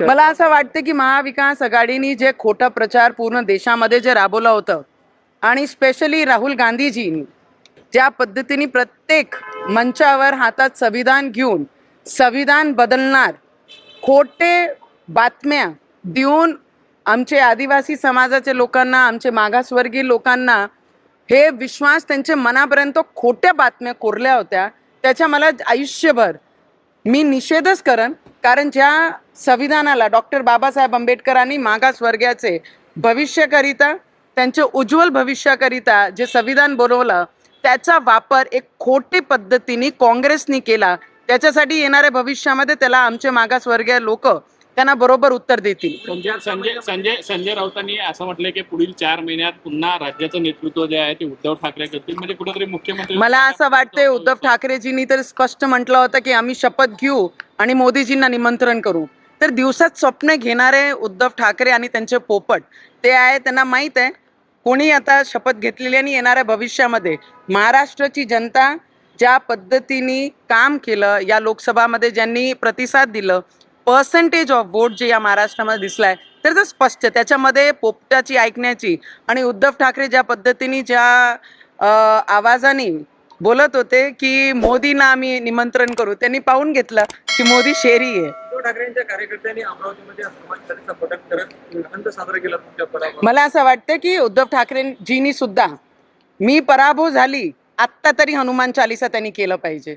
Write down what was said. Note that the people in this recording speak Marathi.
मला असं वाटतं की महाविकास आघाडीने जे खोटा प्रचार पूर्ण देशामध्ये जे राबवलं होतं आणि स्पेशली राहुल गांधीजींनी ज्या पद्धतीने प्रत्येक मंचावर हातात संविधान घेऊन संविधान बदलणार खोटे बातम्या देऊन आमचे आदिवासी समाजाचे लोकांना आमचे मागासवर्गीय लोकांना हे विश्वास त्यांच्या मनापर्यंत खोट्या बातम्या कोरल्या होत्या. त्याच्या मला आयुष्यभर मी निषेधच करन कारण ज्या संविधानाला डॉक्टर बाबासाहेब आंबेडकरांनी मागासवर्गाचे भविष्याकरिता त्यांच्या उज्ज्वल भविष्याकरिता जे संविधान बनवलं त्याचा वापर एक खोटे पद्धतीने काँग्रेसनी केला. त्याच्यासाठी येणाऱ्या भविष्यामध्ये त्याला आमचे मागासवर्गीय लोक त्यांना बरोबर उत्तर देतील. संजय संजय संजय राऊतांनी असं म्हटलंय की पुढील चार महिन्यात पुन्हा राज्याचं नेतृत्व जे आहे ते उद्धव ठाकरे करतील. म्हणजे कुठेतरी मुख्यमंत्री मला असं वाटतंय उद्धव ठाकरेजींनी तर स्पष्ट म्हटलं होतं की आम्ही शपथ घेऊ आणि मोदीजींना निमंत्रण करू. तर दिवसात स्वप्न घेणारे उद्धव ठाकरे आणि त्यांचे पोपट ते आहे त्यांना माहीत आहे. कोणी आता शपथ घेतलेली आणि येणाऱ्या भविष्यामध्ये महाराष्ट्राची जनता ज्या पद्धतीने काम केलं या लोकसभामध्ये ज्यांनी प्रतिसाद दिलं पर्सेंटेज ऑफ वोट जे या महाराष्ट्रामध्ये दिसलाय तर ते स्पष्ट. त्याच्यामध्ये पोपटाची ऐकण्याची आणि उद्धव ठाकरे ज्या पद्धतीने ज्या आवाजाने बोलत होते की मोदींना आम्ही निमंत्रण करू त्यांनी पाहून घेतलं की मोदी शेरी आहे. मला असं वाटतं की उद्धव ठाकरेजींनी सुद्धा मी पराभव झाली आत्ता तरी हनुमान चालिसा त्यांनी केलं पाहिजे.